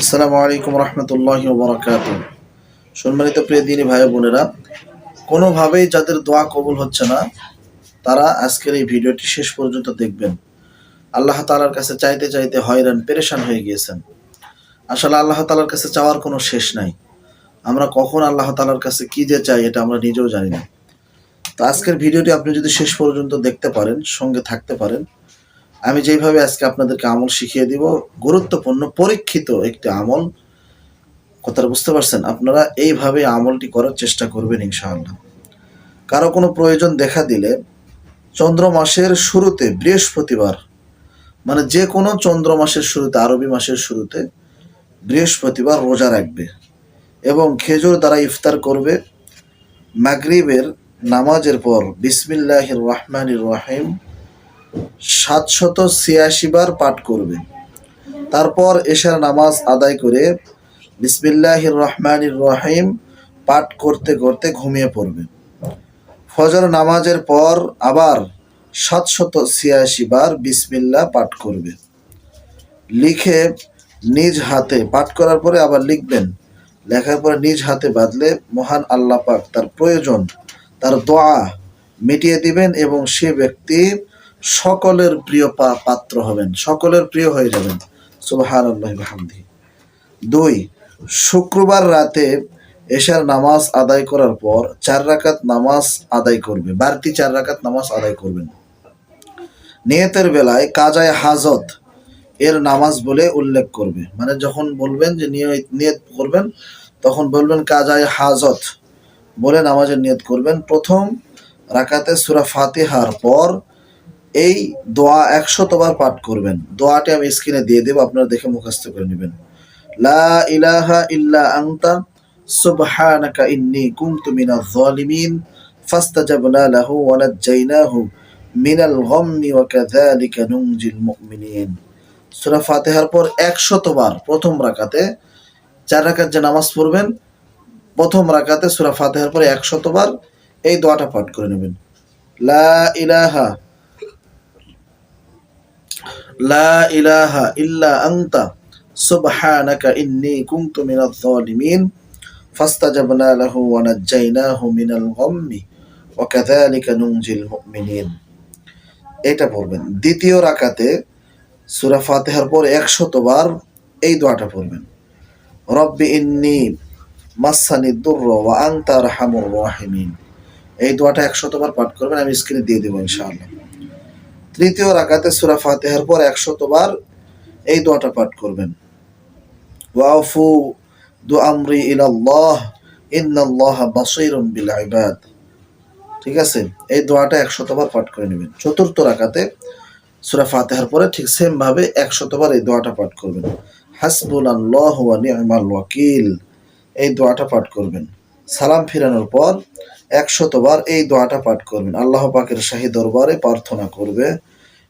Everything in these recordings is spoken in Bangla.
আসসালামু আলাইকুম রহমতুল্লাহ বরাকাত সম্মানিত প্রিয় দিনী ভাই বোনেরা, কোনোভাবেই যাদের দোয়া কবুল হচ্ছে না, তারা আজকের এই ভিডিওটি শেষ পর্যন্ত দেখবেন। আল্লাহ তালার কাছে চাইতে চাইতে হয়রান, পেরেশান হয়ে গিয়েছেন। আসলে আল্লাহ তালার কাছে চাওয়ার কোনো শেষ নাই। আমরা কখন আল্লাহ তালার কাছে কি যে চাই, এটা আমরা নিজেও জানি না। তো আজকের ভিডিওটি আপনি যদি শেষ পর্যন্ত দেখতে পারেন, সঙ্গে থাকতে পারেন আমি যেইভাবে আজকে আপনাদেরকে আমল শিখিয়ে দিব, গুরুত্বপূর্ণ, পরীক্ষিত একটি আমল, কথাটা বুঝতে পারছেন? আপনারা এইভাবে আমলটি করার চেষ্টা করবেন ইনশাআল্লাহ। কারও কোনো প্রয়োজন দেখা দিলে চন্দ্র মাসের শুরুতে, বৃহস্পতিবার মানে যে কোনো চন্দ্র মাসের শুরুতে, আরবি মাসের শুরুতে বৃহস্পতিবার রোজা রাখবে এবং খেজুর দ্বারা ইফতার করবে। মাগরিবের নামাজের পর বিসমিল্লাহির রহমানির রহিম সাতশত ছিয়াশি বার পাঠ করবে। তারপর এশার নামাজ আদায় করে বিসমিল্লাহির রহমানির রহিম পাঠ করতে করতে ঘুমিয়ে পড়বে। ফজর নামাজের পর আবার সাতশত ছিয়াশি বার বিসমিল্লাহ পাঠ করবে। লিখে নিজ হাতে, পাঠ করার পরে আবার লিখবেন। লেখার পরে নিজ হাতে বাঁধলে মহান আল্লাহ পাক তার প্রয়োজন, তার দোয়া মিটিয়ে দিবেন এবং সে ব্যক্তি সকলের প্রিয় পাত্র হবেন, সকলের প্রিয় হয়ে যাবেন। সুবাহান আল্লাহ হামদি দুই, শুক্রবার রাতে এশার নামাজ আদায় করার পর চার রাকাত নামাজ আদায় করবে, বাড়তি চার রাকাত নামাজ আদায় করবেন। নিয়তের বেলায় কাজায় হাজত এর নামাজ বলে উল্লেখ করবে। মানে যখন বলবেন যে নিয়ত নিয়ত করবেন, তখন বলবেন কাজায় হাজত বলে নামাজের নিয়ত করবেন। প্রথম রাকাতে সুরা ফাতিহার পর এই দোয়া একশতবার পাঠ করবেন। দোয়াটি আমি স্ক্রিনে দিয়ে দেবো, আপনারা দেখে মুখস্থ করে নেবেন। লা ইলাহা লাহু মিনাল ওয়া কাযালিকা নুনজিল মুমিনিন। সূরা ফাতিহার পর 100 বার প্রথম রাকাতে চার রাকাত যে নামাজ পড়বেন, প্রথম রাকাতে সূরা ফাতিহার পরে 100 বার এই দোয়াটা পাঠ করে নেবেন। লা ইলাহা এটা পড়বেন। দ্বিতীয় রাকাতে সূরা ফাতিহার পর 100 বার এই দোয়াটা পড়বেন। রব্বি ইন্নী মাসানি দুর্র এই দোয়াটা 100 বার পাঠ করবেন, আমি স্ক্রিনে দিয়ে দেবো ইনশাআল্লাহ। তৃতীয় রাকাতে সুরা ফাতেহার পর একশতবার এই দোয়াটা পাঠ করবেন। ওয়াফু দু আমরি ইলাল্লাহ, ইন্নাল্লাহ বাসীরুম বিল ইবাদ। ঠিক আছে? এই দোয়াটা একশতবার পাঠ করে নেবেন। চতুর্থ রাকাতে সুরা ফাতেহার পরে ঠিক সেম ভাবে 100 বার এই দোয়াটা পাঠ করবেন। হাসবুনাল্লাহু ওয়া নি'মাল ওয়াকিল। এই দোয়াটা পাঠ করবেন। সালাম ফিরানোর পর একশতবার এই দোয়াটা পাঠ করবেন। আল্লাহ পাকের শাহী দরবারে প্রার্থনা করবে।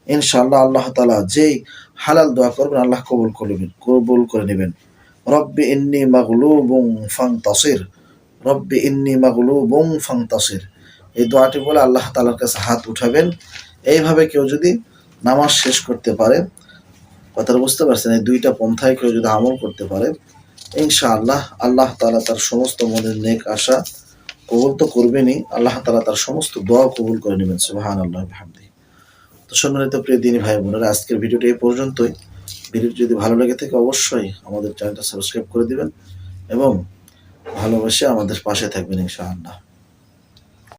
ইনশাআল্লাহ আল্লাহ তালা যেই হালাল দোয়া করবেন, আল্লাহ কবুল করবেন, কবুল করে নেবেন। রব্বি ইন্নি মাগলুবুং ফাং তাসির রব্বি ইন্নি মাগলুবুং ফাং তাসির এই দোয়াটি বলে আল্লাহ তালার কাছে হাত উঠাবেন। এইভাবে কেউ যদি নামাজ শেষ করতে পারে, কথাটা বুঝতে পারছেন, এই দুইটা পন্থায় কেউ যদি আমল করতে পারে ইনশাআল্লাহ আল্লাহ তালা তার সমস্ত মনের নেক আশা কবল তো করবেনই। আল্লাহ তালা তার সমস্ত দোয়া কবুল করে নেবেন। সুবাহান আল্লাহ হামদি তো সম্মানিত প্রিয় দিনী ভাই বোনেরা, আজকের ভিডিওটি এই পর্যন্তই। ভিডিওটি যদি ভালো লেগে থাকে অবশ্যই আমাদের চ্যানেলটা সাবস্ক্রাইব করে দিবেন এবং ভালোবেসে আমাদের পাশে থাকবেন ইনশাআল্লাহ।